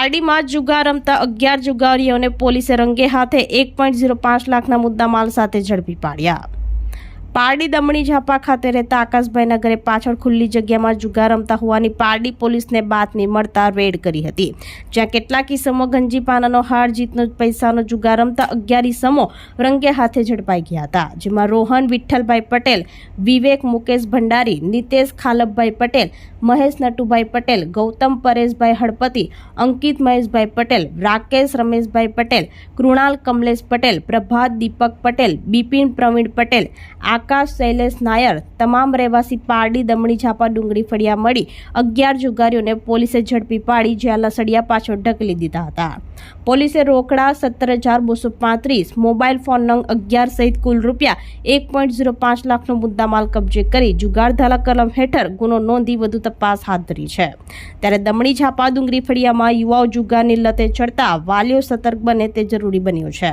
પારડીમાં જુગાર રમતા અગિયાર જુગારીઓને પોલીસે રંગે હાથે એક પોઈન્ટ ઝીરો પાંચ લાખના મુદ્દામાલ સાથે ઝડપી પાડ્યા. પારડી દમણી ઝાપા ખાતે રહેતા આકાશભાઈના ઘરે પાછળ ખુલ્લી જગ્યામાં જુગાર રમતા હોવાની પારડી પોલીસને બાતમી મળતા રેડ કરી હતી. જ્યાં કેટલાક ઇસમો ગંજી પાનાનો હાર જીતનો પૈસાનો જુગાર રમતા અગિયાર ઇસમો રંગે હાથે ઝડપાઈ ગયા હતા. જેમાં રોહન, વિઠ્ઠલભાઈ પટેલ, વિવેક, મુકેશ ભંડારી, નિતેશ ખાલપભાઈ પટેલ, મહેશ નટુભાઈ પટેલ, ગૌતમ પરેશભાઈ હળપતિ, અંકિત મહેશભાઈ પટેલ, રાકેશ રમેશભાઈ પટેલ, કૃણાલ કમલેશ પટેલ, પ્રભાત દીપક પટેલ, બિપિન પ્રવીણ પટેલ આકાશ, શૈલેષ નાયર, તમામ રહેવાસી પારડી, દમણી ઝાપા ડુંગળી ફળિયા મળી અગિયાર જુગારીઓને પોલીસે ઝડપી પાડી, જ્યાં સળિયા પાછળ ઢકલી દીધા હતા. પોલીસે રોકડા સત્તર હજાર બસો પાંત્રીસ, મોબાઈલ ફોન નંગ અગિયાર સહિત કુલ રૂપિયા એક પોઈન્ટ ઝીરો પાંચ લાખનો મુદ્દામાલ કબજે કરી જુગાર ધાલા કલમ હેઠળ ગુનો નોંધી વધુ તપાસ હાથ ધરી છે. ત્યારે દમણી ઝાપા ડુંગળી ફળિયામાં યુવાઓ જુગારની લતે ચડતા વાલીઓ સતર્ક બને તે જરૂરી બન્યું છે.